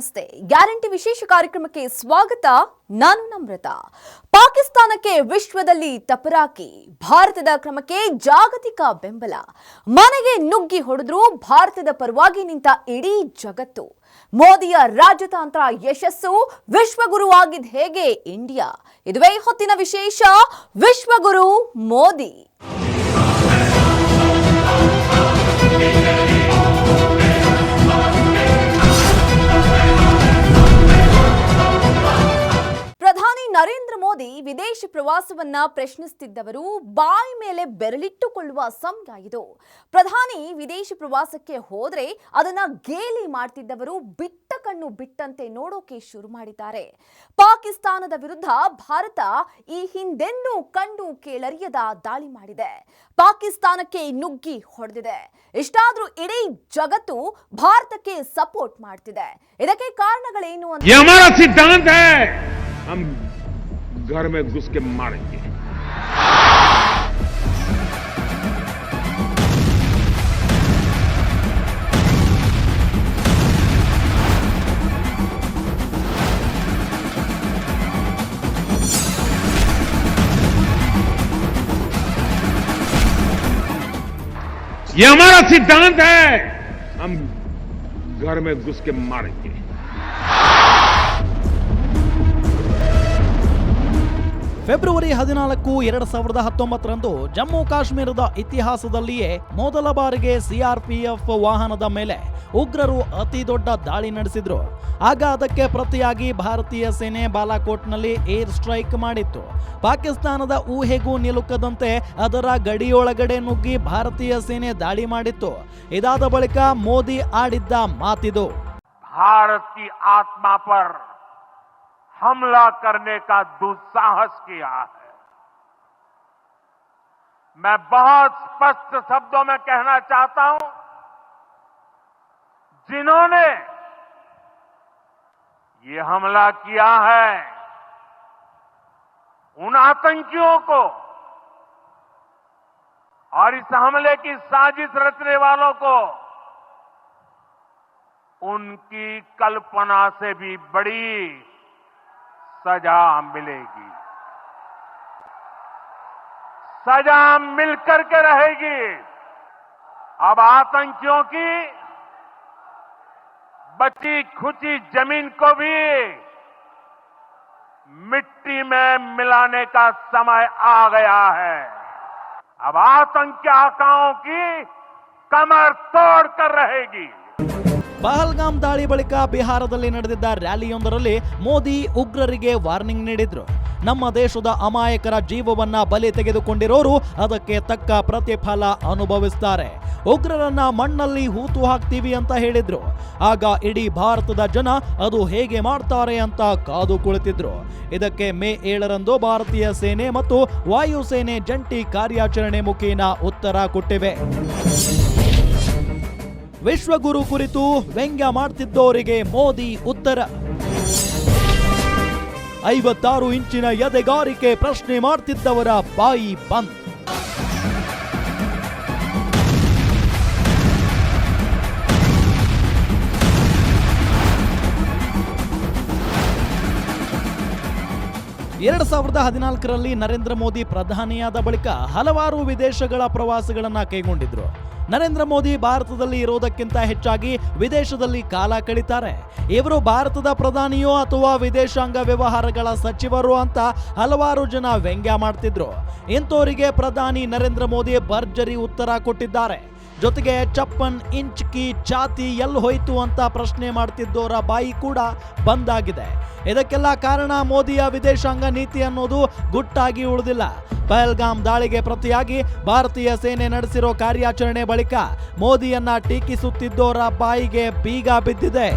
ನಮಸ್ತೆ. ಗ್ಯಾರಂಟಿ ವಿಶೇಷ ಕಾರ್ಯಕ್ರಮಕ್ಕೆ ಸ್ವಾಗತ. ನಾನು ನಮ್ರತ. ಪಾಕಿಸ್ತಾನಕ್ಕೆ ವಿಶ್ವದಲ್ಲಿ ತಪರಾಕಿ. ಭಾರತದ ಕ್ರಮಕ್ಕೆ ಜಾಗತಿಕ ಬೆಂಬಲ. ಮನೆಗೆ ನುಗ್ಗಿ ಹೊಡೆದ್ರು ಭಾರತದ ಪರವಾಗಿ ನಿಂತ ಇಡೀ ಜಗತ್ತು. ಮೋದಿಯ ರಾಜತಾಂತ್ರ ಯಶಸ್ಸು ವಿಶ್ವಗುರುವಾಗಿದ್ ಹೇಗೆ ಇಂಡಿಯಾ? ಇದುವೇ ಹೊತ್ತಿನ ವಿಶೇಷ. ವಿಶ್ವಗುರು ಮೋದಿ. ಮೋದಿ ವಿದೇಶಿ ಪ್ರವಾಸವನ್ನ ಪ್ರಶ್ನಿಸುತ್ತಿದ್ದವರು ಬಾಯಿ ಮೇಲೆ ಬೆರಳಿಟ್ಟುಕೊಳ್ಳುವ ಸಮಯ ಇದು ಪ್ರಧಾನಿ ವಿದೇಶಿ ಪ್ರವಾಸಕ್ಕೆ ಹೋದ್ರೆ ಅದನ್ನ ಗೇಲಿ ಮಾಡ್ತಿದ್ದವರು ಬಿಟ್ಟ ಕಣ್ಣು ಬಿಟ್ಟಂತೆ ನೋಡೋಕೆ ಶುರು ಮಾಡಿದ್ದಾರೆ. ಪಾಕಿಸ್ತಾನದ ವಿರುದ್ಧ ಭಾರತ ಈ ಹಿಂದೆನ್ನೂ ಕಣ್ಣು ಕೇಳರಿಯದ ದಾಳಿ ಮಾಡಿದೆ. ಪಾಕಿಸ್ತಾನಕ್ಕೆ ನುಗ್ಗಿ ಹೊಡೆದಿದೆ. ಇಷ್ಟಾದ್ರೂ ಇಡೀ ಜಗತ್ತು ಭಾರತಕ್ಕೆ ಸಪೋರ್ಟ್ ಮಾಡ್ತಿದೆ. ಇದಕ್ಕೆ ಕಾರಣಗಳೇನು ಅಂತ ಸಿದ್ಧಾಂತ! घर में घुस के मारेंगे। ये हमारा सिद्धांत है, हम घर में घुस के मारेंगे। ಫೆಬ್ರವರಿ ಹದಿನಾಲ್ಕು, ಎರಡು ಸಾವಿರದ ಹತ್ತೊಂಬತ್ತರಂದು ಜಮ್ಮು ಕಾಶ್ಮೀರದ ಇತಿಹಾಸದಲ್ಲಿಯೇ ಮೊದಲ ಬಾರಿಗೆ ಸಿಆರ್ಪಿಎಫ್ ವಾಹನದ ಮೇಲೆ ಉಗ್ರರು ಅತಿ ದೊಡ್ಡ ದಾಳಿ ನಡೆಸಿದ್ರು. ಆಗ ಅದಕ್ಕೆ ಪ್ರತಿಯಾಗಿ ಭಾರತೀಯ ಸೇನೆ ಬಾಲಾಕೋಟ್ನಲ್ಲಿ ಏರ್ ಸ್ಟ್ರೈಕ್ ಮಾಡಿತ್ತು. ಪಾಕಿಸ್ತಾನದ ಊಹೆಗೂ ನಿಲುಕದಂತೆ ಅದರ ಗಡಿಯೊಳಗಡೆ ನುಗ್ಗಿ ಭಾರತೀಯ ಸೇನೆ ದಾಳಿ ಮಾಡಿತ್ತು. ಇದಾದ ಬಳಿಕ ಮೋದಿ ಆಡಿದ್ದ ಮಾತಿದು. ಭಾರತೀಯ हमला करने का दुस्साहस किया है। मैं बहुत स्पष्ट शब्दों में कहना चाहता हूँ, जिन्होंने ये हमला किया है, उन आतंकियों को और इस हमले की साजिश रचने वालों को, उनकी कल्पना से भी बड़ी सजा मिलेगी। सजा मिलकर के रहेगी। अब आतंकियों की बची खुची ज़मीन को भी मिट्टी में मिलाने का समय आ गया है। अब आतंकी आकाओं की कमर तोड़ कर रहेगी। ಪಹಲ್ಗಾಮ್ ದಾಳಿ ಬಳಿಕ ಬಿಹಾರದಲ್ಲಿ ನಡೆದಿದ್ದ ರ್ಯಾಲಿಯೊಂದರಲ್ಲಿ ಮೋದಿ ಉಗ್ರರಿಗೆ ವಾರ್ನಿಂಗ್ ನೀಡಿದ್ರು. ನಮ್ಮ ದೇಶದ ಅಮಾಯಕರ ಜೀವವನ್ನ ಬಲಿ ತೆಗೆದುಕೊಂಡಿರೋರು ಅದಕ್ಕೆ ತಕ್ಕ ಪ್ರತಿಫಲ ಅನುಭವಿಸ್ತಾರೆ. ಉಗ್ರರನ್ನ ಮಣ್ಣಲ್ಲಿ ಹೂತು ಹಾಕ್ತೀವಿ ಅಂತ ಹೇಳಿದ್ರು. ಆಗ ಇಡೀ ಭಾರತದ ಜನ ಅದು ಹೇಗೆ ಮಾಡ್ತಾರೆ ಅಂತ ಕಾದು ಕುಳಿತಿದ್ರು. ಇದಕ್ಕೆ ಮೇ ಏಳರಂದು ಭಾರತೀಯ ಸೇನೆ ಮತ್ತು ವಾಯುಸೇನೆ ಜಂಟಿ ಕಾರ್ಯಾಚರಣೆ ಮುಖೇನ ಉತ್ತರ ಕೊಟ್ಟಿವೆ. ವಿಶ್ವಗುರು ಕುರಿತು ವ್ಯಂಗ್ಯ ಮಾಡ್ತಿದ್ದವರಿಗೆ ಮೋದಿ ಉತ್ತರ. ಐವತ್ತಾರು ಇಂಚಿನ ಎದೆಗಾರಿಕೆ ಪ್ರಶ್ನೆ ಮಾಡ್ತಿದ್ದವರ ಬಾಯಿ ಬಂದ್. ಎರಡ್ ಸಾವಿರದ ಹದಿನಾಲ್ಕರಲ್ಲಿ ನರೇಂದ್ರ ಮೋದಿ ಪ್ರಧಾನಿಯಾದ ಬಳಿಕ ಹಲವಾರು ವಿದೇಶಗಳ ಪ್ರವಾಸಗಳನ್ನು ಕೈಗೊಂಡಿದ್ರು. ನರೇಂದ್ರ ಮೋದಿ ಭಾರತದಲ್ಲಿ ಇರೋದಕ್ಕಿಂತ ಹೆಚ್ಚಾಗಿ ವಿದೇಶದಲ್ಲಿ ಕಾಲ ಕಳೀತಾರೆ. ಇವರು ಭಾರತದ ಪ್ರಧಾನಿಯೋ ಅಥವಾ ವಿದೇಶಾಂಗ ವ್ಯವಹಾರಗಳ ಸಚಿವರು ಅಂತ ಹಲವಾರು ಜನ ವ್ಯಂಗ್ಯ ಮಾಡ್ತಿದ್ರು. ಇಂಥವರಿಗೆ ಪ್ರಧಾನಿ ನರೇಂದ್ರ ಮೋದಿ ಭರ್ಜರಿ ಉತ್ತರ ಕೊಟ್ಟಿದ್ದಾರೆ. ಜೊತೆಗೆ ಚಪ್ಪನ್, ಇಂಚ್ ಕಿ ಚಾತಿ ಎಲ್ಲಿ ಹೋಯಿತು ಅಂತ ಪ್ರಶ್ನೆ ಮಾಡ್ತಿದ್ದವರ ಬಾಯಿ ಕೂಡ ಬಂದಾಗಿದೆ. ಇದಕ್ಕೆಲ್ಲ ಕಾರಣ ಮೋದಿಯ ವಿದೇಶಾಂಗ ನೀತಿ ಅನ್ನೋದು ಗುಟ್ಟಾಗಿ ಉಳಿದಿಲ್ಲ. ಪಹಲ್ಗಾಮ್ ದಾಳಿಗೆ ಪ್ರತಿಯಾಗಿ ಭಾರತೀಯ ಸೇನೆ ನಡೆಸಿರೋ ಕಾರ್ಯಾಚರಣೆ ಬಳಿಕ ಮೋದಿಯನ್ನ ಟೀಕಿಸುತ್ತಿದ್ದೋರ ಬಾಯಿಗೆ ಬೀಗ ಬಿದ್ದಿದೆ.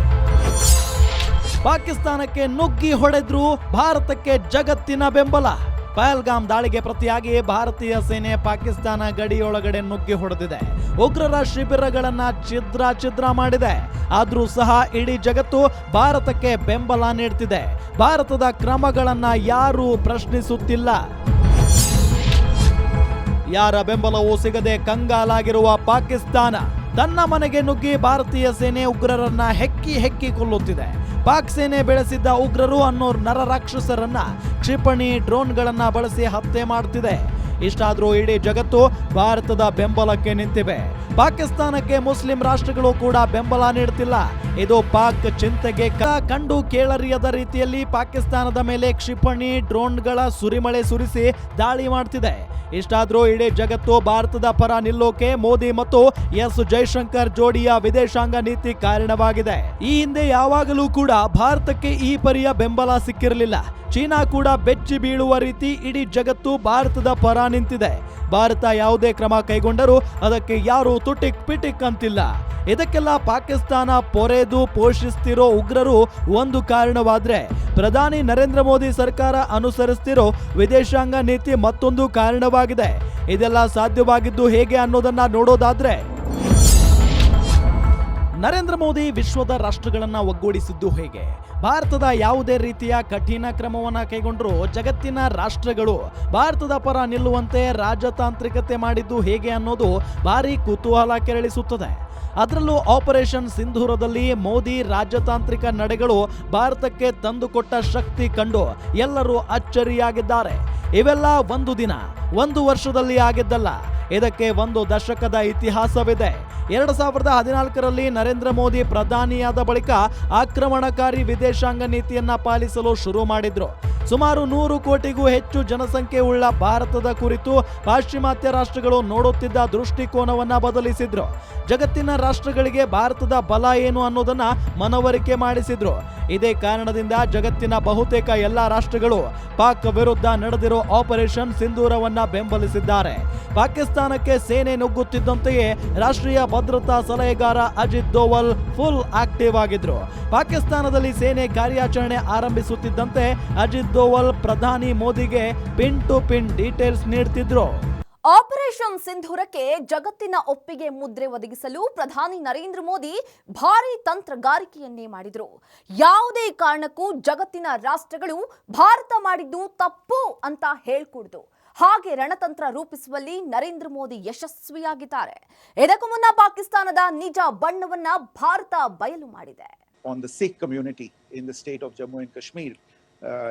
ಪಾಕಿಸ್ತಾನಕ್ಕೆ ನುಗ್ಗಿ ಹೊಡೆದ್ರು ಭಾರತಕ್ಕೆ ಜಗತ್ತಿನ ಬೆಂಬಲ. ಪಹಲ್ಗಾಮ್ ದಾಳಿಗೆ ಪ್ರತಿಯಾಗಿ ಭಾರತೀಯ ಸೇನೆ ಪಾಕಿಸ್ತಾನ ಗಡಿಯೊಳಗಡೆ ನುಗ್ಗಿ ಹೊಡೆದಿದೆ. ಉಗ್ರರ ಶಿಬಿರಗಳನ್ನ ಛಿದ್ರ ಛಿದ್ರ ಮಾಡಿದೆ. ಆದರೂ ಸಹ ಇಡೀ ಜಗತ್ತು ಭಾರತಕ್ಕೆ ಬೆಂಬಲ ನೀಡ್ತಿದೆ. ಭಾರತದ ಕ್ರಮಗಳನ್ನ ಯಾರೂ ಪ್ರಶ್ನಿಸುತ್ತಿಲ್ಲ. ಯಾರ ಬೆಂಬಲವೂ ಸಿಗದೆ ಕಂಗಾಲಾಗಿರುವ ಪಾಕಿಸ್ತಾನ ತನ್ನ ಮನೆಗೆ ನುಗ್ಗಿ ಭಾರತೀಯ ಸೇನೆ ಉಗ್ರರನ್ನ ಹೆಕ್ಕಿ ಹೆಕ್ಕಿ ಕೊಲ್ಲುತ್ತಿದೆ. ಪಾಕ್ ಸೇನೆ ಬೆಳೆಸಿದ್ದ ಉಗ್ರರು ಹನ್ನೂರು ನರ ರಾಕ್ಷಸರನ್ನ ಕ್ಷಿಪಣಿ ಡ್ರೋನ್ಗಳನ್ನ ಬಳಸಿ ಹತ್ಯೆ ಮಾಡುತ್ತಿದೆ ಇಷ್ಟಾದ್ರೂ ಇಡೀ ಜಗತ್ತು ಭಾರತದ ಬೆಂಬಲಕ್ಕೆ ನಿಂತಿವೆ. ಪಾಕಿಸ್ತಾನಕ್ಕೆ ಮುಸ್ಲಿಂ ರಾಷ್ಟ್ರಗಳು ಕೂಡ ಬೆಂಬಲ ನೀಡುತ್ತಿಲ್ಲ ಇದು ಪಾಕ್ ಚಿಂತೆಗೆ ಕಂಡು ಕೇಳರಿಯದ ರೀತಿಯಲ್ಲಿ ಪಾಕಿಸ್ತಾನದ ಮೇಲೆ ಕ್ಷಿಪಣಿ ಡ್ರೋನ್ಗಳ ಸುರಿಮಳೆ ಸುರಿಸಿ ದಾಳಿ ಮಾಡ್ತಿದೆ. ಇಷ್ಟಾದ್ರೂ ಇಡೀ ಜಗತ್ತು ಭಾರತದ ಪರ ನಿಲ್ಲೋಕೆ ಮೋದಿ ಮತ್ತು ಎಸ್ ಜೈಶಂಕರ್ ಜೋಡಿಯ ವಿದೇಶಾಂಗ ನೀತಿ ಕಾರಣವಾಗಿದೆ. ಈ ಹಿಂದೆ ಯಾವಾಗಲೂ ಕೂಡ ಭಾರತಕ್ಕೆ ಈ ಪರಿಯ ಬೆಂಬಲ ಸಿಕ್ಕಿರಲಿಲ್ಲ. ಚೀನಾ ಕೂಡ ಬೆಚ್ಚಿ ಬೀಳುವ ರೀತಿ ಇಡೀ ಜಗತ್ತು ಭಾರತದ ಪರ ನಿಂತಿದೆ. ಭಾರತ ಯಾವುದೇ ಕ್ರಮ ಕೈಗೊಂಡರೂ ಅದಕ್ಕೆ ಯಾರು ತುಟಿಕ್ ಪಿಟಿಕ್ ಅಂತಿಲ್ಲ. ಇದಕ್ಕೆಲ್ಲ ಪಾಕಿಸ್ತಾನ ಪೊರೆದು ಪೋಷಿಸ್ತಿರೋ ಉಗ್ರರು ಒಂದು ಕಾರಣವಾದ್ರೆ, ಪ್ರಧಾನಿ ನರೇಂದ್ರ ಮೋದಿ ಸರ್ಕಾರ ಅನುಸರಿಸ್ತಿರೋ ವಿದೇಶಾಂಗ ನೀತಿ ಮತ್ತೊಂದು ಕಾರಣವಾಗಿದೆ. ಇದೆಲ್ಲ ಸಾಧ್ಯವಾಗಿದ್ದು ಹೇಗೆ ಅನ್ನೋದನ್ನ ನೋಡೋದಾದ್ರೆ, ನರೇಂದ್ರ ಮೋದಿ ವಿಶ್ವದ ರಾಷ್ಟ್ರಗಳನ್ನ ಒಗ್ಗೂಡಿಸಿದ್ದು ಹೇಗೆ? ಭಾರತದ ಯಾವುದೇ ರೀತಿಯ ಕಠಿಣ ಕ್ರಮವನ್ನು ಕೈಗೊಂಡರೂ ಜಗತ್ತಿನ ರಾಷ್ಟ್ರಗಳು. ಭಾರತದ ಪರ ನಿಲ್ಲುವಂತೆ ರಾಜತಾಂತ್ರಿಕತೆ ಮಾಡಿದ್ದು ಹೇಗೆ ಅನ್ನೋದು ಭಾರಿ ಕುತೂಹಲ ಕೆರಳಿಸುತ್ತದೆ. ಅದರಲ್ಲೂ ಆಪರೇಷನ್ ಸಿಂಧೂರದಲ್ಲಿ ಮೋದಿ ರಾಜತಾಂತ್ರಿಕ ನಡೆಗಳು ಭಾರತಕ್ಕೆ ತಂದುಕೊಟ್ಟ ಶಕ್ತಿ ಕಂಡು ಎಲ್ಲರೂ ಅಚ್ಚರಿಯಾಗಿದ್ದಾರೆ. ಇವೆಲ್ಲ ಒಂದು ದಿನ, ಒಂದು ವರ್ಷದಲ್ಲಿ ಆಗಿದ್ದಲ್ಲ. ಇದಕ್ಕೆ ಒಂದು ದಶಕದ ಇತಿಹಾಸವಿದೆ. ಎರಡು ಸಾವಿರದ ಹದಿನಾಲ್ಕರಲ್ಲಿ ನರೇಂದ್ರ ಮೋದಿ ಪ್ರಧಾನಿಯಾದ ಬಳಿಕ ಆಕ್ರಮಣಕಾರಿ ವಿದೇಶಾಂಗ ನೀತಿಯನ್ನ ಪಾಲಿಸಲು ಶುರು ಮಾಡಿದ್ರು. ಸುಮಾರು ನೂರು ಕೋಟಿಗೂ ಹೆಚ್ಚು ಜನಸಂಖ್ಯೆ ಉಳ್ಳ ಭಾರತದ ಕುರಿತು ಪಾಶ್ಚಿಮಾತ್ಯ ರಾಷ್ಟ್ರಗಳು ನೋಡುತ್ತಿದ್ದ ದೃಷ್ಟಿಕೋನವನ್ನ ಬದಲಿಸಿದ್ರು. ಜಗತ್ತಿನ ರಾಷ್ಟ್ರಗಳಿಗೆ ಭಾರತದ ಬಲ ಏನು ಅನ್ನೋದನ್ನ ಮನವರಿಕೆ ಮಾಡಿಸಿದ್ರು. ಇದೇ ಕಾರಣದಿಂದ ಜಗತ್ತಿನ ಬಹುತೇಕ ಎಲ್ಲಾ ರಾಷ್ಟ್ರಗಳು ಪಾಕ್ ವಿರುದ್ಧ ನಡೆದಿರೋ ಆಪರೇಷನ್ ಸಿಂಧೂರವನ್ನ ಬೆಂಬಲಿಸಿದ್ದಾರೆ. ಪಾಕಿಸ್ತಾನಕ್ಕೆ ಸೇನೆ ನುಗ್ಗುತ್ತಿದ್ದಂತೆಯೇ ರಾಷ್ಟ್ರೀಯ ಭದ್ರತಾ ಸಲಹೆಗಾರ ಅಜಿತ್ ದೋವಲ್ ಫುಲ್ ಆಕ್ಟಿವ್ ಆಗಿದ್ರು. ಪಾಕಿಸ್ತಾನದಲ್ಲಿ ಸೇನೆ ಕಾರ್ಯಾಚರಣೆ ಆರಂಭಿಸುತ್ತಿದ್ದಂತೆ ಅಜಿತ್ ದೋವಲ್ ಪ್ರಧಾನಿ ಮೋದಿಗೆ ಪಿನ್ ಟು ಪಿನ್ ಡೀಟೇಲ್ಸ್ ನೀಡ್ತಿದ್ರು. ಆಪರೇಷನ್ ಸಿಂಧೂರಕ್ಕೆ ಜಗತ್ತಿನ ಒಪ್ಪಿಗೆ ಮುದ್ರೆ ಒದಗಿಸಲು ಪ್ರಧಾನಿ ನರೇಂದ್ರ ಮೋದಿ ಭಾರಿ ತಂತ್ರಗಾರಿಕೆಯನ್ನೇ ಮಾಡಿದ್ರು. ಯಾವುದೇ ಕಾರಣಕ್ಕೂ ಜಗತ್ತಿನ ರಾಷ್ಟ್ರಗಳು ಭಾರತ ಮಾಡಿದ್ದು ತಪ್ಪು ಅಂತ ಹೇಳ್ಕೂಡ್ದು. ಹಾಗೆ ರಣತಂತ್ರ ರೂಪಿಸುವಲ್ಲಿ ನರೇಂದ್ರ ಮೋದಿ ಯಶಸ್ವಿಯಾಗಿದ್ದಾರೆ. ಇದಕ್ಕೂ ಮುನ್ನ ಪಾಕಿಸ್ತಾನದ ನಿಜ ಬಣ್ಣವನ್ನ ಭಾರತ ಬಯಲು ಮಾಡಿದೆ. On the Sikh community in the state of Jammu and Kashmir,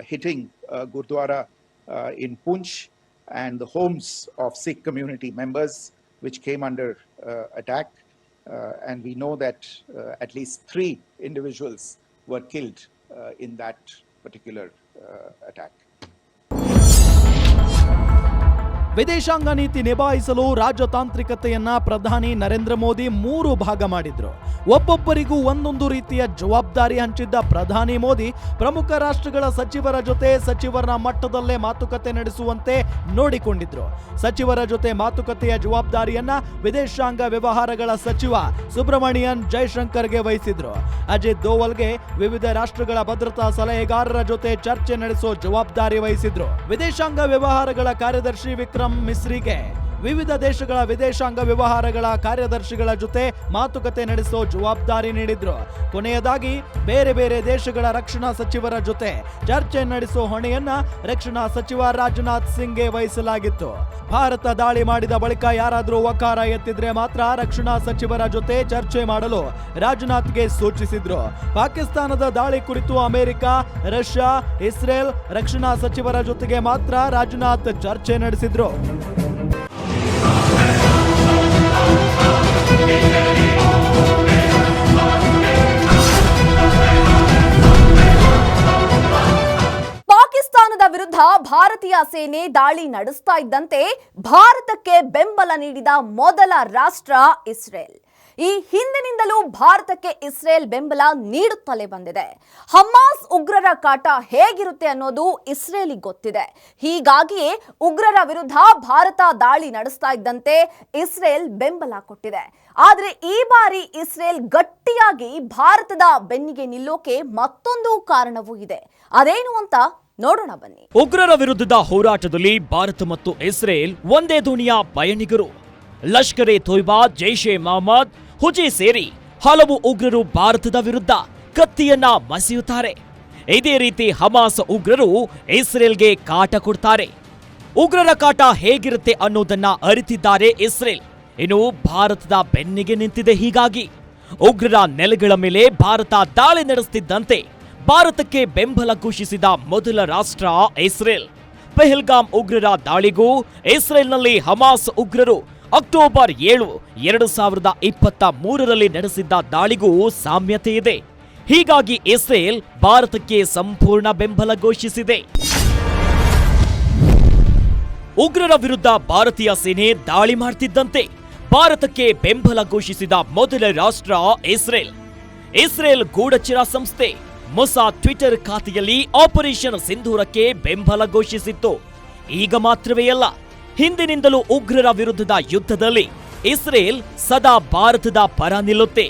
hitting uh, Gurdwara uh, in Punch and the homes of Sikh community members, which came under uh, attack. Uh, and we know that uh, at least three individuals were killed uh, in that particular uh, attack. ವಿದೇಶಾಂಗ ನೀತಿ ನಿಭಾಯಿಸಲು ರಾಜತಾಂತ್ರಿಕತೆಯನ್ನ ಪ್ರಧಾನಿ ನರೇಂದ್ರ ಮೋದಿ ಮೂರು ಭಾಗ ಮಾಡಿದ್ರು. ಒಬ್ಬೊಬ್ಬರಿಗೂ ಒಂದೊಂದು ರೀತಿಯ ಜವಾಬ್ದಾರಿ ಹಂಚಿದ್ದ ಪ್ರಧಾನಿ ಮೋದಿ, ಪ್ರಮುಖ ರಾಷ್ಟ್ರಗಳ ಸಚಿವರ ಜೊತೆ ಸಚಿವರ ಮಟ್ಟದಲ್ಲೇ ಮಾತುಕತೆ ನಡೆಸುವಂತೆ ನೋಡಿಕೊಂಡಿದ್ರು. ಸಚಿವರ ಜೊತೆ ಮಾತುಕತೆಯ ಜವಾಬ್ದಾರಿಯನ್ನ ವಿದೇಶಾಂಗ ವ್ಯವಹಾರಗಳ ಸಚಿವ ಸುಬ್ರಮಣಿಯನ್ ಜೈಶಂಕರ್ಗೆ ವಹಿಸಿದ್ರು. ಅಜಿತ್ ದೋವಲ್ಗೆ ವಿವಿಧ ರಾಷ್ಟ್ರಗಳ ಭದ್ರತಾ ಸಲಹೆಗಾರರ ಜೊತೆ ಚರ್ಚೆ ನಡೆಸೋ ಜವಾಬ್ದಾರಿ ವಹಿಸಿದ್ರು. ವಿದೇಶಾಂಗ ವ್ಯವಹಾರಗಳ ಕಾರ್ಯದರ್ಶಿ ವಿಕ್ರಮ್ ಮಿಸ್ರಿಗೆ ವಿವಿಧ ದೇಶಗಳ ವಿದೇಶಾಂಗ ವ್ಯವಹಾರಗಳ ಕಾರ್ಯದರ್ಶಿಗಳ ಜೊತೆ ಮಾತುಕತೆ ನಡೆಸೋ ಜವಾಬ್ದಾರಿ ನೀಡಿದ್ರು. ಕೊನೆಯದಾಗಿ, ಬೇರೆ ಬೇರೆ ದೇಶಗಳ ರಕ್ಷಣಾ ಸಚಿವರ ಜೊತೆ ಚರ್ಚೆ ನಡೆಸೋ ಹೊಣೆಯನ್ನ ರಕ್ಷಣಾ ಸಚಿವ ರಾಜನಾಥ್ ಸಿಂಗ್ಗೆ ವಹಿಸಲಾಗಿತ್ತು. ಭಾರತ ದಾಳಿ ಮಾಡಿದ ಬಳಿಕ ಯಾರಾದರೂ ವಕಾರ ಎತ್ತಿದ್ರೆ ಮಾತ್ರ ರಕ್ಷಣಾ ಸಚಿವರ ಜೊತೆ ಚರ್ಚೆ ಮಾಡಲು ರಾಜನಾಥ್ಗೆ ಸೂಚಿಸಿದ್ರು. ಪಾಕಿಸ್ತಾನದ ದಾಳಿ ಕುರಿತು ಅಮೆರಿಕ, ರಷ್ಯಾ, ಇಸ್ರೇಲ್ ರಕ್ಷಣಾ ಸಚಿವರ ಜೊತೆಗೆ ಮಾತ್ರ ರಾಜನಾಥ್ ಚರ್ಚೆ ನಡೆಸಿದ್ರು. ಪಾಕಿಸ್ತಾನದ ವಿರುದ್ಧ ಭಾರತೀಯ ಸೇನೆ ದಾಳಿ ನಡೆಸ್ತಾ ಇದ್ದಂತೆ ಭಾರತಕ್ಕೆ ಬೆಂಬಲ ನೀಡಿದ ಮೊದಲ ರಾಷ್ಟ್ರ ಇಸ್ರೇಲ್. ಈ ಹಿಂದಿನಿಂದಲೂ ಭಾರತಕ್ಕೆ ಇಸ್ರೇಲ್ ಬೆಂಬಲ ನೀಡುತ್ತಲೇ ಬಂದಿದೆ. ಹಮಾಸ್ ಉಗ್ರರ ಕಾಟ ಹೇಗಿರುತ್ತೆ ಅನ್ನೋದು ಇಸ್ರೇಲಿಗೆ ಗೊತ್ತಿದೆ. ಹೀಗಾಗಿಯೇ ಉಗ್ರರ ವಿರುದ್ಧ ಭಾರತ ದಾಳಿ ನಡೆಸ್ತಾ ಇದ್ದಂತೆ ಇಸ್ರೇಲ್ ಬೆಂಬಲ ಕೊಟ್ಟಿದೆ. ಆದರೆ ಈ ಬಾರಿ ಇಸ್ರೇಲ್ ಗಟ್ಟಿಯಾಗಿ ಭಾರತದ ಬೆನ್ನಿಗೆ ನಿಲ್ಲೋಕೆ ಮತ್ತೊಂದು ಕಾರಣವೂ ಇದೆ. ಅದೇನು ಅಂತ ನೋಡೋಣ ಬನ್ನಿ. ಉಗ್ರರ ವಿರುದ್ಧದ ಹೋರಾಟದಲ್ಲಿ ಭಾರತ ಮತ್ತು ಇಸ್ರೇಲ್ ಒಂದೇ ದೋಣಿಯ ಪಯಣಿಗರು. ಲಷ್ಕರ್ ಎ ತೊಯ್ಬಾ ಜೈಷ್ ಎ ಮೊಹಮ್ಮದ್, ಹುಜಿ ಸೇರಿ ಹಲವು ಉಗ್ರರು ಭಾರತದ ವಿರುದ್ಧ ಕತ್ತಿಯನ್ನ ಮಸಿಯುತ್ತಾರೆ. ಇದೇ ರೀತಿ ಹಮಾಸ್ ಉಗ್ರರು ಇಸ್ರೇಲ್ಗೆ ಕಾಟ ಕೊಡ್ತಾರೆ. ಉಗ್ರರ ಕಾಟ ಹೇಗಿರುತ್ತೆ ಅನ್ನೋದನ್ನ ಅರಿತಿದ್ದಾರೆ ಇಸ್ರೇಲ್. ಇನ್ನು ಭಾರತದ ಬೆನ್ನಿಗೆ ನಿಂತಿದೆ ಹೀಗಾಗಿ. ಉಗ್ರರ ನೆಲೆಗಳ ಮೇಲೆ ಭಾರತ ದಾಳಿ ನಡೆಸುತ್ತಿದ್ದಂತೆ ಭಾರತಕ್ಕೆ ಬೆಂಬಲ ಘೋಷಿಸಿದ ಮೊದಲ ರಾಷ್ಟ್ರ ಇಸ್ರೇಲ್. ಪೆಹಲ್ಗಾಮ್ ಉಗ್ರರ ದಾಳಿಗೂ ಇಸ್ರೇಲ್ನಲ್ಲಿ ಹಮಾಸ್ ಉಗ್ರರು ಅಕ್ಟೋಬರ್ ಏಳು, ಎರಡು ಸಾವಿರದ ಇಪ್ಪತ್ತ ಮೂರರಲ್ಲಿ ನಡೆಸಿದ್ದ ದಾಳಿಗೂ ಸಾಮ್ಯತೆ ಇದೆ. ಹೀಗಾಗಿ ಇಸ್ರೇಲ್ ಭಾರತಕ್ಕೆ ಸಂಪೂರ್ಣ ಬೆಂಬಲ ಘೋಷಿಸಿದೆ. ಉಗ್ರರ ವಿರುದ್ಧ ಭಾರತೀಯ ಸೇನೆ ದಾಳಿ ಮಾಡ್ತಿದ್ದಂತೆ ಭಾರತಕ್ಕೆ ಬೆಂಬಲ ಘೋಷಿಸಿದ ಮೊದಲ ರಾಷ್ಟ್ರ ಇಸ್ರೇಲ್. ಇಸ್ರೇಲ್ ಗೂಢಚರ ಸಂಸ್ಥೆ. ಮೊಸಾದ್ ಟ್ವಿಟರ್ ಖಾತೆಯಲ್ಲಿ ಆಪರೇಷನ್ ಸಿಂಧೂರಕ್ಕೆ ಬೆಂಬಲ ಘೋಷಿಸಿತ್ತು. ಈಗ ಮಾತ್ರವೇ ಅಲ್ಲ, ಹಿಂದಿನಿಂದಲೂ ಉಗ್ರರ ವಿರುದ್ಧದ ಯುದ್ಧದಲ್ಲಿ ಇಸ್ರೇಲ್ ಸದಾ ಭಾರತದ ಪರ ನಿಲ್ಲುತ್ತೆ.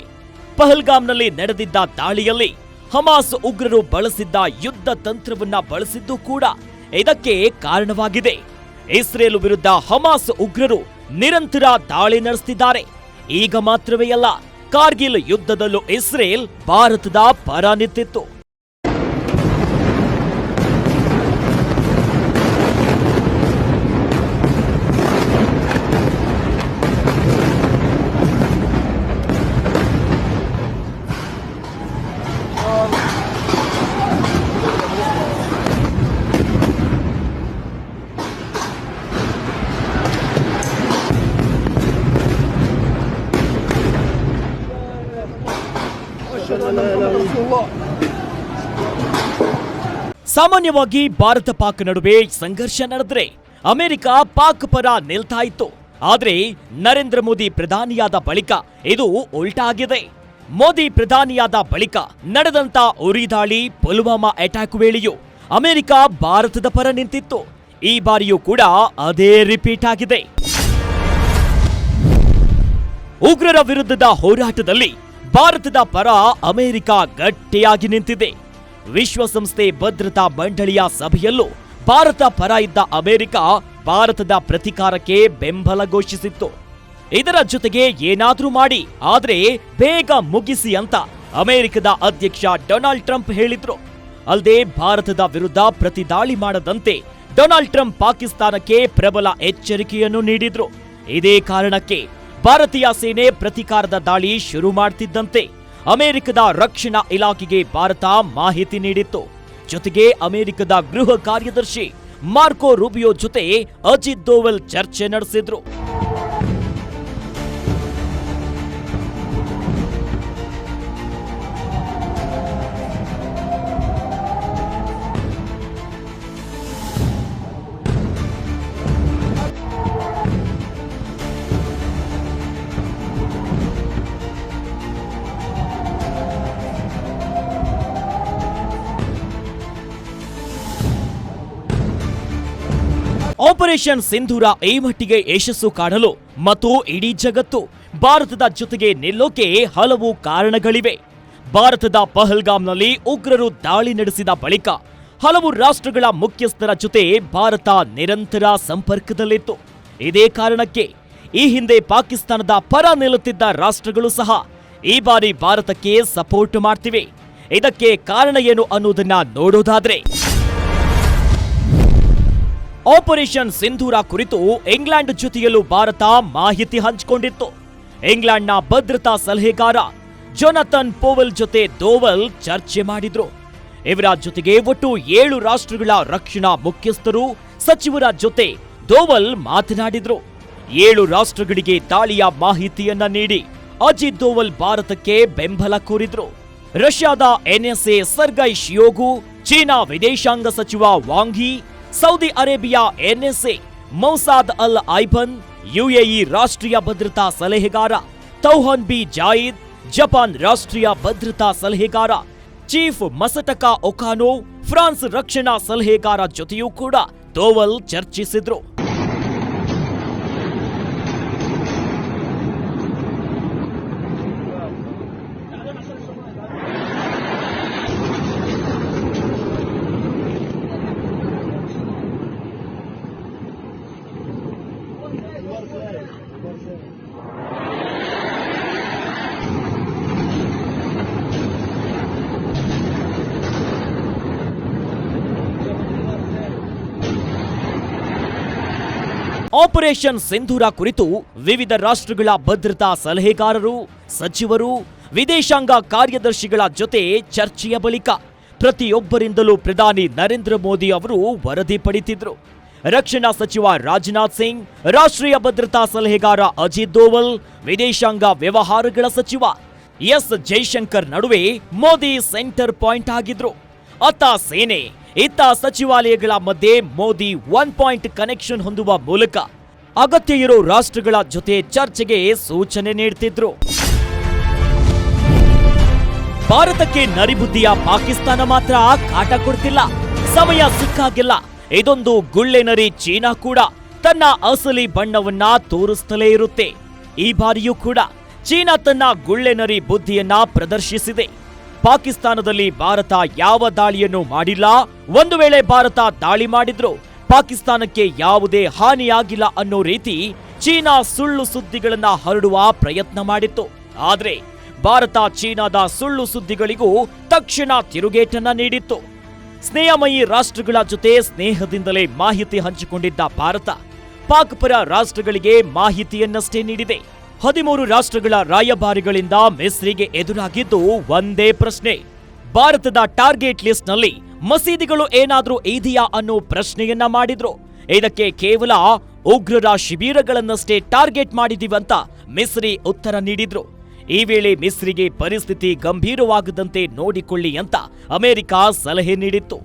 ಪಹಲ್ಗಾಮ್ನಲ್ಲಿ ನಡೆದಿದ್ದ ದಾಳಿಯಲ್ಲಿ ಹಮಾಸ್ ಉಗ್ರರು ಬಳಸಿದ್ದ ಯುದ್ಧ ತಂತ್ರವನ್ನ ಬಳಸಿದ್ದು ಕೂಡ ಇದಕ್ಕೆ ಕಾರಣವಾಗಿದೆ. ಇಸ್ರೇಲ್ ವಿರುದ್ಧ ಹಮಾಸ್ ಉಗ್ರರು ನಿರಂತರ ದಾಳಿ ನಡೆಸುತ್ತಿದ್ದಾರೆ ಈಗ ಮಾತ್ರವೇ ಅಲ್ಲ ಕಾರ್ಗಿಲ್ ಯುದ್ಧದಲ್ಲೂ ಇಸ್ರೇಲ್ ಭಾರತದ ಪರ ನಿಂತಿತ್ತು ಸಾಮಾನ್ಯವಾಗಿ ಭಾರತ ಪಾಕ್ ನಡುವೆ ಸಂಘರ್ಷ ನಡೆದ್ರೆ ಅಮೆರಿಕ ಪಾಕ್ ಪರ ನಿಲ್ತಾ ಇತ್ತು. ಆದ್ರೆ ನರೇಂದ್ರ ಮೋದಿ ಪ್ರಧಾನಿಯಾದ ಬಳಿಕ ಇದು ಉಲ್ಟಾ ಆಗಿದೆ ಮೋದಿ ಪ್ರಧಾನಿಯಾದ ಬಳಿಕ ನಡೆದಂತ ಉರಿದಾಳಿ ಪುಲ್ವಾಮಾ ಅಟ್ಯಾಕ್ ವೇಳೆಯೂ ಅಮೆರಿಕ ಭಾರತದ ಪರ ನಿಂತಿತ್ತು. ಈ ಬಾರಿಯೂ ಕೂಡ ಅದೇ ರಿಪೀಟ್ ಆಗಿದೆ. ಉಗ್ರರ ವಿರುದ್ಧದ ಹೋರಾಟದಲ್ಲಿ ಭಾರತದ ಪರ ಅಮೆರಿಕ ಗಟ್ಟಿಯಾಗಿ ನಿಂತಿದೆ. ವಿಶ್ವಸಂಸ್ಥೆ ಭದ್ರತಾ ಮಂಡಳಿಯ ಸಭೆಯಲ್ಲೂ ಭಾರತ ಪರ ಇದ್ದ ಅಮೆರಿಕ ಭಾರತದ ಪ್ರತಿಕಾರಕ್ಕೆ ಬೆಂಬಲ ಘೋಷಿಸಿತ್ತು. ಇದರ ಜೊತೆಗೆ ಏನಾದರೂ ಮಾಡಿ, ಆದ್ರೆ ಬೇಗ ಮುಗಿಸಿ ಅಂತ ಅಮೆರಿಕದ ಅಧ್ಯಕ್ಷ ಡೊನಾಲ್ಡ್ ಟ್ರಂಪ್ ಹೇಳಿದ್ರು. ಅಲ್ಲದೆ ಭಾರತದ ವಿರುದ್ಧ ಪ್ರತಿದಾಳಿ ಮಾಡದಂತೆ ಡೊನಾಲ್ಡ್ ಟ್ರಂಪ್ ಪಾಕಿಸ್ತಾನಕ್ಕೆ ಪ್ರಬಲ ಎಚ್ಚರಿಕೆಯನ್ನು ನೀಡಿದ್ರು. ಇದೇ ಕಾರಣಕ್ಕೆ ಭಾರತೀಯ ಸೇನೆ ಪ್ರತಿಕಾರದ ದಾಳಿ ಶುರು ಮಾಡ್ತಿದ್ದಂತೆ. ಅಮೆರಿಕದ ರಕ್ಷಣಾ ಇಲಾಖೆಗೆ ಭಾರತ ಮಾಹಿತಿ ನೀಡಿತ್ತು. ಜೊತೆಗೆ ಅಮೆರಿಕದ ಗೃಹ ಕಾರ್ಯದರ್ಶಿ ಮಾರ್ಕೋ ರೂಬಿಯೋ ಜೊತೆ ಅಜಿತ್ ದೋವಲ್ ಚರ್ಚೆ ನಡೆಸಿದ್ರು. ಆಪರೇಷನ್ ಸಿಂಧೂರ ಈ ಮಟ್ಟಿಗೆ ಯಶಸ್ಸು ಕಾಣಲು ಮತ್ತು ಇಡೀ ಜಗತ್ತು ಭಾರತದ ಜೊತೆಗೆ ನಿಲ್ಲೋಕೆ ಹಲವು ಕಾರಣಗಳಿವೆ. ಭಾರತದ ಪಹಲ್ಗಾಮ್ನಲ್ಲಿ ಉಗ್ರರು ದಾಳಿ ನಡೆಸಿದ ಬಳಿಕ ಹಲವು ರಾಷ್ಟ್ರಗಳ ಮುಖ್ಯಸ್ಥರ ಜೊತೆ ಭಾರತ ನಿರಂತರ ಸಂಪರ್ಕದಲ್ಲಿತ್ತು. ಇದೇ ಕಾರಣಕ್ಕೆ ಈ ಹಿಂದೆ ಪಾಕಿಸ್ತಾನದ ಪರ ನಿಲ್ಲುತ್ತಿದ್ದ ರಾಷ್ಟ್ರಗಳು ಸಹ ಈ ಬಾರಿ ಭಾರತಕ್ಕೆ ಸಪೋರ್ಟ್ ಮಾಡ್ತಿವೆ. ಇದಕ್ಕೆ ಕಾರಣ ಏನು ಅನ್ನೋದನ್ನ ನೋಡೋದಾದ್ರೆ ಆಪರೇಷನ್ ಸಿಂಧೂರ ಕುರಿತು ಇಂಗ್ಲೆಂಡ್ ಜೊತೆಯಲ್ಲೂ ಭಾರತ ಮಾಹಿತಿ ಹಂಚಿಕೊಂಡಿತ್ತು. ಇಂಗ್ಲೆಂಡ್ನ ಭದ್ರತಾ ಸಲಹೆಗಾರ ಜೊನಥನ್ ಪೋವೆಲ್ ಜೊತೆ ದೋವಲ್ ಚರ್ಚೆ ಮಾಡಿದ್ರು. ಇವರ ಜೊತೆಗೆ ಒಟ್ಟು ಏಳು ರಾಷ್ಟ್ರಗಳ ರಕ್ಷಣಾ ಮುಖ್ಯಸ್ಥರು ಸಚಿವರ ಜೊತೆ ದೋವಲ್ ಮಾತನಾಡಿದ್ರು. ಏಳು ರಾಷ್ಟ್ರಗಳಿಗೆ ದಾಳಿಯ ಮಾಹಿತಿಯನ್ನ ನೀಡಿ ಅಜಿತ್ ದೋವಲ್ ಭಾರತಕ್ಕೆ ಬೆಂಬಲ ಕೋರಿದ್ರು. ರಷ್ಯಾದ ಎನ್ಎಸ್ಎ ಸರ್ಗೈ ಶಿಯೋಗು ಚೀನಾ ವಿದೇಶಾಂಗ ಸಚಿವ Wang Yi Saudi Arabia NSA Musaad al Aiban UAE ರಾಷ್ಟ್ರೀಯ ಭದ್ರತಾ ಸಲಹೆಗಾರ ತೌಹನ್ ಬಿ ಜಾಯಿದ್ ಜಪಾನ್ ರಾಷ್ಟ್ರೀಯ ಭದ್ರತಾ ಸಲಹೆಗಾರ ಚೀಫ್ ಮಸಟಕ ಒಕಾನೋ ಫ್ರಾನ್ಸ್ ರಕ್ಷಣಾ ಸಲಹೆಗಾರ ಜೊತೆಯೂ ಕೂಡ ದೋವಲ್ ಚರ್ಚಿಸಿದ್ರು ಆಪರೇಷನ್ ಸಿಂಧೂರ ಕುರಿತು ವಿವಿಧ ರಾಷ್ಟ್ರಗಳ ಭದ್ರತಾ ಸಲಹೆಗಾರರು, ಸಚಿವರು, ವಿದೇಶಾಂಗ ಕಾರ್ಯದರ್ಶಿಗಳ ಜೊತೆ ಚರ್ಚೆಯ ಬಳಿಕ ಪ್ರತಿಯೊಬ್ಬರಿಂದಲೂ ಪ್ರಧಾನಿ ನರೇಂದ್ರ ಮೋದಿ ಅವರು ವರದಿ ಪಡಿತಿದ್ರು. ರಕ್ಷಣಾ ಸಚಿವ ರಾಜನಾಥ್ ಸಿಂಗ್, ರಾಷ್ಟ್ರೀಯ ಭದ್ರತಾ ಸಲಹೆಗಾರ ಅಜಿತ್ ದೋವಲ್, ವಿದೇಶಾಂಗ ವ್ಯವಹಾರಗಳ ಸಚಿವ ಎಸ್. ಜೈಶಂಕರ್ ನಡುವೆ ಮೋದಿ ಸೆಂಟರ್ ಪಾಯಿಂಟ್ ಆಗಿದ್ರು. ಅತ್ತ ಸೇನೆ ಇತ್ತ ಸಚಿವಾಲಯಗಳ ಮಧ್ಯೆ ಮೋದಿ ಒನ್ ಪಾಯಿಂಟ್ ಕನೆಕ್ಷನ್ ಹೊಂದುವ ಮೂಲಕ ಅಗತ್ಯ ಇರೋ ರಾಷ್ಟ್ರಗಳ ಜೊತೆ ಚರ್ಚೆಗೆ ಸೂಚನೆ ನೀಡ್ತಿದ್ರು. ಭಾರತಕ್ಕೆ ನರಿಬುದ್ಧಿಯ ಪಾಕಿಸ್ತಾನ ಮಾತ್ರ ಕಾಟ ಕೊಡ್ತಿಲ್ಲ. ಸಮಯ ಸಿಕ್ಕಾಗಿಲ್ಲ ಇದೊಂದು ಗುಳ್ಳೆ ನರಿ ಚೀನಾ ಕೂಡ ತನ್ನ ಅಸಲಿ ಬಣ್ಣವನ್ನ ತೋರಿಸ್ತಲೇ ಇರುತ್ತೆ. ಈ ಬಾರಿಯೂ ಕೂಡ ಚೀನಾ ತನ್ನ ಗುಳ್ಳೆ ನರಿ ಬುದ್ಧಿಯನ್ನ ಪ್ರದರ್ಶಿಸಿದೆ. ಪಾಕಿಸ್ತಾನದಲ್ಲಿ ಭಾರತ ಯಾವ ದಾಳಿಯನ್ನು ಮಾಡಿಲ್ಲ? ಒಂದು ವೇಳೆ ಭಾರತ ದಾಳಿ ಮಾಡಿದ್ರು ಪಾಕಿಸ್ತಾನಕ್ಕೆ ಯಾವುದೇ ಹಾನಿಯಾಗಿಲ್ಲ ಅನ್ನೋ ರೀತಿ ಚೀನಾ ಸುಳ್ಳು ಸುದ್ದಿಗಳನ್ನ ಹರಡುವ ಪ್ರಯತ್ನ ಮಾಡಿತ್ತು. ಆದ್ರೆ ಭಾರತ ಚೀನಾದ ಸುಳ್ಳು ಸುದ್ದಿಗಳಿಗೂ ತಕ್ಷಣ ತಿರುಗೇಟನ್ನ ನೀಡಿತ್ತು. ಸ್ನೇಹಮಯಿ ರಾಷ್ಟ್ರಗಳ ಜೊತೆ ಸ್ನೇಹದಿಂದಲೇ ಮಾಹಿತಿ ಹಂಚಿಕೊಂಡಿದ್ದ ಭಾರತ ಪಾಕ್ ಪರ ರಾಷ್ಟ್ರಗಳಿಗೆ ಮಾಹಿತಿಯನ್ನಷ್ಟೇ ನೀಡಿದೆ. ಹದಿಮೂರು ರಾಷ್ಟ್ರಗಳ ರಾಯಭಾರಿಗಳಿಂದ ಮಿಸ್ರಿಗೆ ಎದುರಾಗಿದ್ದು ಒಂದೇ ಪ್ರಶ್ನೆ. ಭಾರತದ ಟಾರ್ಗೆಟ್ ಲಿಸ್ಟ್ನಲ್ಲಿ ಮಸೀದಿಗಳು ಏನಾದರೂ ಇದೆಯಾ ಅನ್ನೋ ಪ್ರಶ್ನೆಯನ್ನ ಮಾಡಿದ್ರು. ಇದಕ್ಕೆ ಕೇವಲ ಉಗ್ರರ ಶಿಬಿರಗಳನ್ನಷ್ಟೇ ಟಾರ್ಗೆಟ್ ಮಾಡಿದೀವಂತ ಮಿಸ್ರಿ ಉತ್ತರ ನೀಡಿದ್ರು. ಈ ವೇಳೆ ಮಿಸ್ರಿಗೆ ಪರಿಸ್ಥಿತಿ ಗಂಭೀರವಾಗದಂತೆ ನೋಡಿಕೊಳ್ಳಿ ಅಂತ ಅಮೆರಿಕ ಸಲಹೆ ನೀಡಿತ್ತು.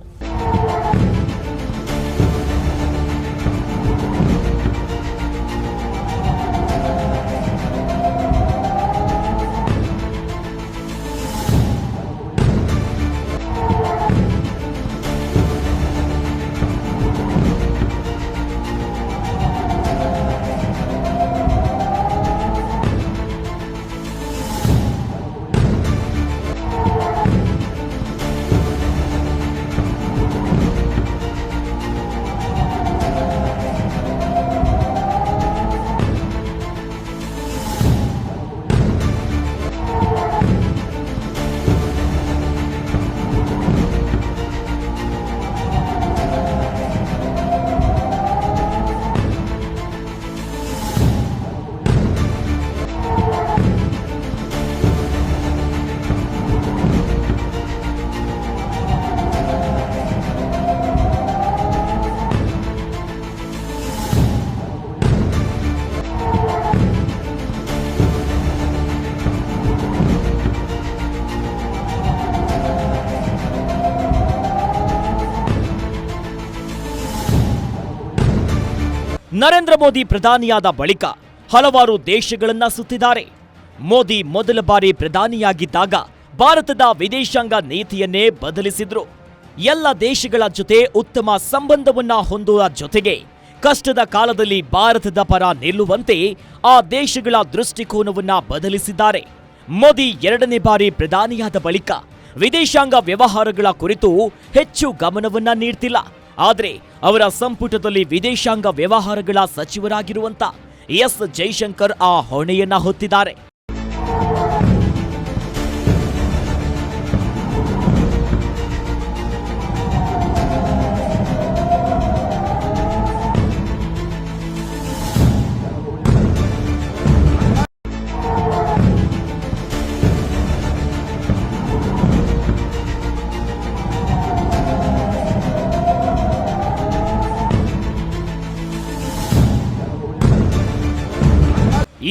ನರೇಂದ್ರ ಮೋದಿ ಪ್ರಧಾನಿಯಾದ ಬಳಿಕ ಹಲವಾರು ದೇಶಗಳನ್ನ ಸುತ್ತಿದ್ದಾರೆ. ಮೋದಿ ಮೊದಲ ಬಾರಿ ಪ್ರಧಾನಿಯಾಗಿದ್ದಾಗ ಭಾರತದ ವಿದೇಶಾಂಗ ನೀತಿಯನ್ನೇ ಬದಲಿಸಿದ್ರು. ಎಲ್ಲ ದೇಶಗಳ ಜೊತೆ ಉತ್ತಮ ಸಂಬಂಧವನ್ನ ಹೊಂದುವ ಜೊತೆಗೆ ಕಷ್ಟದ ಕಾಲದಲ್ಲಿ ಭಾರತದ ಪರ ನಿಲ್ಲುವಂತೆ ಆ ದೇಶಗಳ ದೃಷ್ಟಿಕೋನವನ್ನ ಬದಲಿಸಿದ್ದಾರೆ. ಮೋದಿ ಎರಡನೇ ಬಾರಿ ಪ್ರಧಾನಿಯಾದ ಬಳಿಕ ವಿದೇಶಾಂಗ ವ್ಯವಹಾರಗಳ ಕುರಿತು ಹೆಚ್ಚು ಗಮನವನ್ನ ನೀಡ್ತಿಲ್ಲ. ಆದ್ರೆ ಅವರ ಸಂಪುಟದಲ್ಲಿ ವಿದೇಶಾಂಗ ವ್ಯವಹಾರಗಳ ಸಚಿವರಾಗಿರುವಂತ ಎಸ್. ಜೈಶಂಕರ್ ಆ ಹೊಣೆಯನ್ನ ಹೊತ್ತಿದ್ದಾರೆ.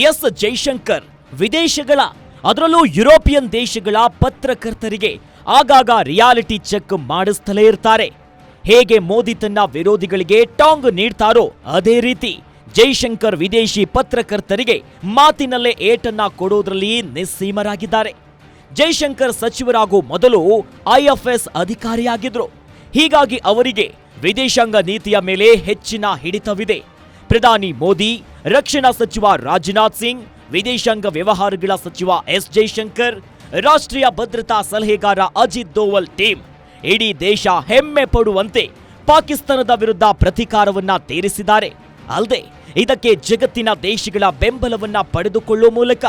ಎಸ್ ಜೈಶಂಕರ್, ವಿದೇಶಗಳ, ಅದರಲ್ಲೂ ಯುರೋಪಿಯನ್ ದೇಶಗಳ ಪತ್ರಕರ್ತರಿಗೆ ಆಗಾಗ ರಿಯಾಲಿಟಿ ಚೆಕ್ ಮಾಡಿಸ್ತಲೇ ಇರ್ತಾರೆ. ಹೇಗೆ ಮೋದಿ ತನ್ನ ವಿರೋಧಿಗಳಿಗೆ ಟಾಂಗ್ ನೀಡ್ತಾರೋ ಅದೇ ರೀತಿ ಜೈಶಂಕರ್ ವಿದೇಶಿ ಪತ್ರಕರ್ತರಿಗೆ ಮಾತಿನಲ್ಲೇ ಏಟನ್ನ ಕೊಡೋದ್ರಲ್ಲಿ ನಿಸ್ಸೀಮರಾಗಿದ್ದಾರೆ. ಜೈಶಂಕರ್ ಸಚಿವರಾಗೋ ಮೊದಲು ಐಎಫ್ಎಸ್ ಅಧಿಕಾರಿಯಾಗಿದ್ರು. ಹೀಗಾಗಿ ಅವರಿಗೆ ವಿದೇಶಾಂಗ ನೀತಿಯ ಮೇಲೆ ಹೆಚ್ಚಿನ ಹಿಡಿತವಿದೆ. ಪ್ರಧಾನಿ ಮೋದಿ, ರಕ್ಷಣಾ ಸಚಿವ ರಾಜನಾಥ್ ಸಿಂಗ್, ವಿದೇಶಾಂಗ ವ್ಯವಹಾರಗಳ ಸಚಿವ ಎಸ್ ಜೈಶಂಕರ್, ರಾಷ್ಟ್ರೀಯ ಭದ್ರತಾ ಸಲಹೆಗಾರ ಅಜಿತ್ ದೋವಲ್ ಟೀಮ್, ಇಡೀ ದೇಶ ಹೆಮ್ಮೆ ಪಡುವಂತೆ ಪಾಕಿಸ್ತಾನದ ವಿರುದ್ಧ ಪ್ರತೀಕಾರವನ್ನ ತೀರಿಸಿದ್ದಾರೆ. ಅಲ್ಲದೆ, ಇದಕ್ಕೆ ಜಗತ್ತಿನ ದೇಶಗಳ ಬೆಂಬಲವನ್ನ ಪಡೆದುಕೊಳ್ಳುವ ಮೂಲಕ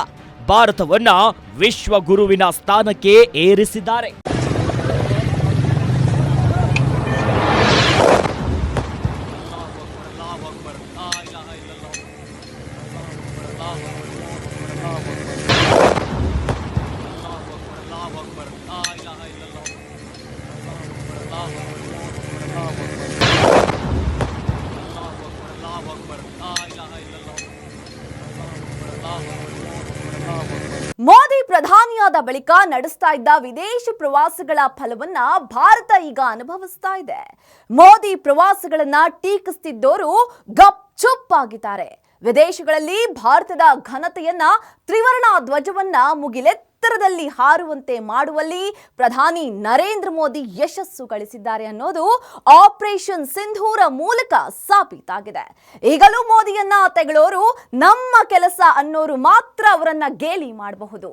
ಭಾರತವನ್ನ ವಿಶ್ವಗುರುವಿನ ಸ್ಥಾನಕ್ಕೆ ಏರಿಸಿದ್ದಾರೆ ಪ್ರಧಾನಿಯಾದ ಬಳಿಕ ನಡೆಸ್ತಾ ಇದ್ದ ವಿದೇಶಿ ಪ್ರವಾಸಗಳ ಫಲವನ್ನ ಭಾರತ ಈಗ ಅನುಭವಿಸ್ತಾ ಇದೆ. ಮೋದಿ ಪ್ರವಾಸಗಳನ್ನ ಟೀಕಿಸ್ತಿದ್ದವರು ಗಪ್ ಚುಪ್ ಆಗಿದ್ದಾರೆ. ವಿದೇಶಗಳಲ್ಲಿ ಭಾರತದ ಘನತೆಯನ್ನ, ತ್ರಿವರ್ಣ ಧ್ವಜವನ್ನ ಮುಗಿಲೆತ್ತರದಲ್ಲಿ ಹಾರುವಂತೆ ಮಾಡುವಲ್ಲಿ ಪ್ರಧಾನಿ ನರೇಂದ್ರ ಮೋದಿ ಯಶಸ್ಸು ಗಳಿಸಿದ್ದಾರೆ ಅನ್ನೋದು ಆಪರೇಷನ್ ಸಿಂಧೂರ ಮೂಲಕ ಸಾಬೀತಾಗಿದೆ. ಈಗಲೂ ಮೋದಿಯನ್ನ ತೆಗಳೋರು ನಮ್ಮ ಕೆಲಸ ಅನ್ನೋರು ಮಾತ್ರ ಅವರನ್ನ ಗೇಲಿ ಮಾಡಬಹುದು.